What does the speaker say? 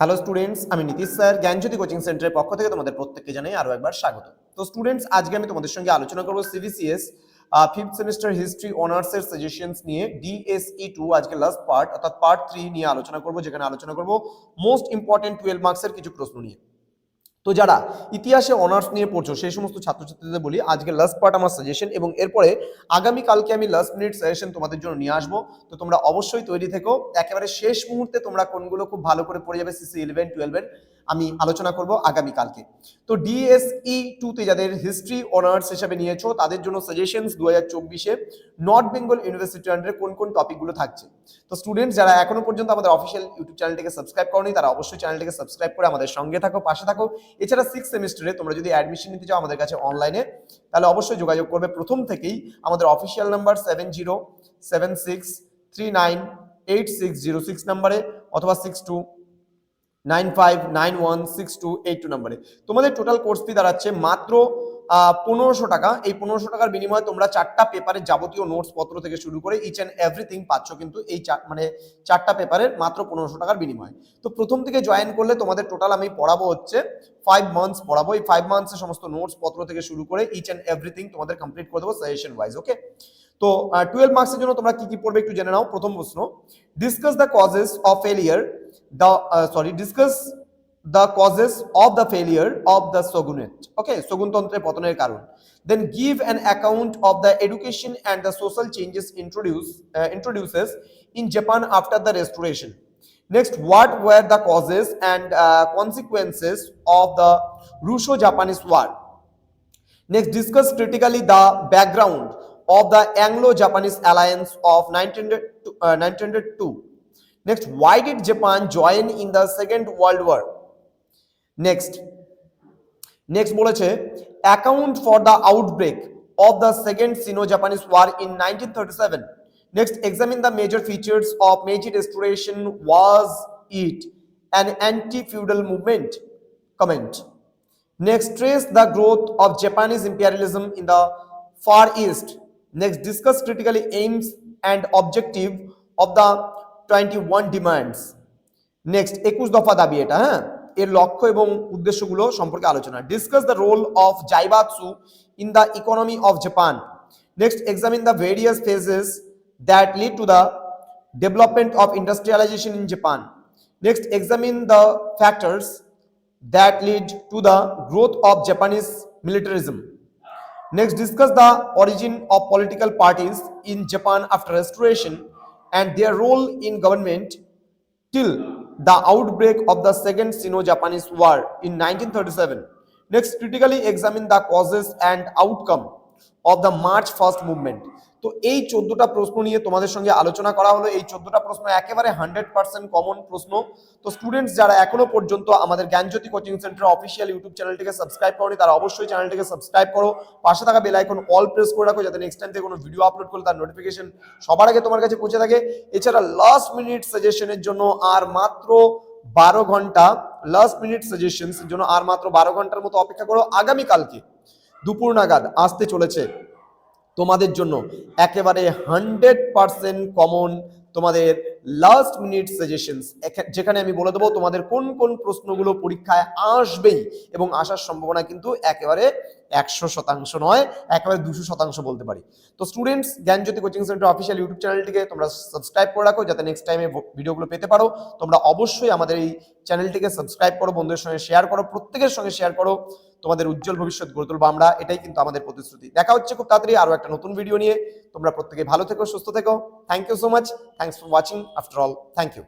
Hello students আমি Nitish sir, Gyanjyoti coaching সেন্টারের পক্ষ থেকে তোমাদের প্রত্যেককে জানাই আরও একবার স্বাগত। তো স্টুডেন্টস আজকে আমি তোমাদের সঙ্গে আলোচনা করব CBCS fifth semester history honours এর সাজেশনস নিয়ে ডিএসই টু আজকে লাস্ট পার্ট অর্থাৎ পার্ট থ্রি নিয়ে আলোচনা করব, যেখানে আলোচনা করব মোস্ট ইম্পর্টেন্ট টুয়েলভ মার্কসের কিছু প্রশ্ন নিয়ে। তো যারা ইতিহাসে অনার্স নিয়ে পড়ছো, সেই সমস্ত ছাত্রছাত্রীদের বলি, আজকে লাস্ট পার্ট আমার সাজেশন এবং এরপরে আগামী কালকে আমি লাস্ট মিনিট সাজেশন তোমাদের জন্য নিয়ে আসব। তো তোমরা অবশ্যই তৈরি থেকো। একেবারে শেষ মুহূর্তে তোমরা কোনগুলো খুব ভালো করে পড়ে যাবে সিসি ইলেভেন টুয়েলভের আমি আলোচনা করব আগামী কালকে। তো ডিএসই টুতে যাদের হিস্ট্রি অনার্স হিসাবে নিয়েছো, তাদের জন্য সাজেশনস দু হাজার চব্বিশে নর্থ বেঙ্গল ইউনিভার্সিটি আন্ডারে কোন কোন টপিকগুলো থাকছে? তো স্টুডেন্টস যারা এখনও পর্যন্ত আমাদের অফিসিয়াল ইউটিউব চ্যানেলটিকে সাবস্ক্রাইব করনি, তারা অবশ্যই চ্যানেলটিকে সাবস্ক্রাইব করে আমাদের সঙ্গে থাকো, পাশে থাকো। এছাড়া সিক্স সেমিস্টারে তোমরা যদি অ্যাডমিশন নিতে চাও আমাদের কাছে অনলাইনে তাহলে অবশ্যই যোগাযোগ করবে। প্রথম থেকেই আমাদের official number seven zero seven six three nine eight six zero six নাম্বারে অথবা six two nine five nine one six two eight two নাম্বারে। তোমাদের টোটাল কোর্স ফি দাঁড়াচ্ছে মাত্র পনেরোশো টাকা। এই পনেরোশো টাকার বিনিময়ে তোমরা চারটা পেপারের যাবতীয় নোটস পত্র থেকে শুরু করে ইচ অ্যান্ড এভরিথিং পাচ্ছ কিন্তু এই চার মানে চারটা পেপারের মাত্র পনেরোশো টাকার বিনিময়ে। তো প্রথম থেকে জয়েন করলে তোমাদের টোটাল আমি পড়াবো হচ্ছে ফাইভ মান্থস পড়াবো। এই ফাইভ মান্থসের সমস্ত নোটস পত্র থেকে শুরু করে ইচ অ্যান্ড এভরিথিং তোমাদের কমপ্লিট করে দেবো সাজেশন ওয়াইজ ওকে তো টুয়েলভ মার্কসের জন্য তোমরা কি কি পড়বে একটু জেনে নাও। প্রথম প্রশ্ন discuss the causes of failure the uh, sorry discuss the causes of the failure of the shogunate okay শগুনতন্ত্রের পতনের কারণ then give an account of the education and the social changes introduce uh, introduces in japan after the restoration next what were the causes and uh, consequences of the russo-japanese war next discuss critically the background of the anglo-japanese alliance of 1900 uh, 1902 Next, why did Japan join in the Second World War? Next, next বলেছে account for the outbreak of the Second Sino-Japanese War in 1937. Next, examine the major features of Meiji Restoration. Was it an anti-feudal movement? Comment. Next, trace the growth of Japanese imperialism in the Far East. Next, discuss critically aims and objective of the twenty one demands next একুশ দফা দাবি এটা হ্যাঁ? এর লক্ষ্য এবং উদ্দেশ্যগুলো সম্পর্কে আলোচনা। Discuss the role of zaibatsu in the economy of Japan next examine the various phases that lead to the development of industrialization in Japan next examine the factors that lead to the growth of Japanese militarism Next, discuss the origin of political parties in Japan after restoration. And their role in government till the outbreak of the Second Sino-Japanese War in 1937. Next, critically examine the causes and outcome of the March First Movement. তো এই চোদ্দটা প্রশ্ন নিয়ে তোমাদের সঙ্গে আলোচনা করা হলো। এই চোদ্দটা প্রশ্ন একেবারে হান্ড্রেড পার্সেন্ট কমন প্রশ্ন। তো স্টুডেন্টস যারা এখনও পর্যন্ত আমাদের Gyanjyoti coaching centre official YouTube চ্যানেলটিকে সাবস্ক্রাইব করনি, তারা অবশ্যই চ্যানেলটিকে সাবস্ক্রাইব করো। পাশে থাকা বেল আইকন অল প্রেস করে রাখো যাতে নেক্সট টাইম থেকে কোনো ভিডিও আপলোড করলে তার নোটিফিকেশন সবার আগে তোমার কাছে পৌঁছে থাকে। এছাড়া লাস্ট মিনিট সাজেশনের জন্য আর মাত্র বারো ঘণ্টা লাস্ট মিনিট সাজেশনস জন্য আর মাত্র বারো ঘণ্টার মতো অপেক্ষা করো। আগামীকালকে দুপুর নাগাদ আসতে চলেছে তোমাদের জন্য একেবারে হান্ড্রেড পার্সেন্ট কমন তোমাদের লাস্ট মিনিট সাজেশনস যেখানে আমি বলে দেবো তোমাদের কোন কোন প্রশ্নগুলো পরীক্ষায় আসবেই এবং আসার সম্ভাবনা কিন্তু একেবারে একশো শতাংশ নয়, একেবারে দুশো শতাংশ বলতে পারি। তো students Gyanjyoti coaching centre official YouTube চ্যানেলটিকে তোমরা সাবস্ক্রাইব করে রাখো, যাতে নেক্সট টাইমে ভিডিওগুলো পেতে পারো। তোমরা অবশ্যই আমাদের এই চ্যানেলটিকে সাবস্ক্রাইব করো, বন্ধুদের সঙ্গে শেয়ার করো, প্রত্যেকের সঙ্গে শেয়ার করো। তোমাদের উজ্জ্বল ভবিষ্যৎ গড়ে তুলবো আমরা, এটাই কিন্তু আমাদের প্রতিশ্রুতি। দেখা হচ্ছে খুব তাড়াতাড়ি আরও একটা নতুন ভিডিও নিয়ে। তোমরা প্রত্যেকে ভালো থেকো, সুস্থ থেকো। Thank you so much thanks for watching after all thank you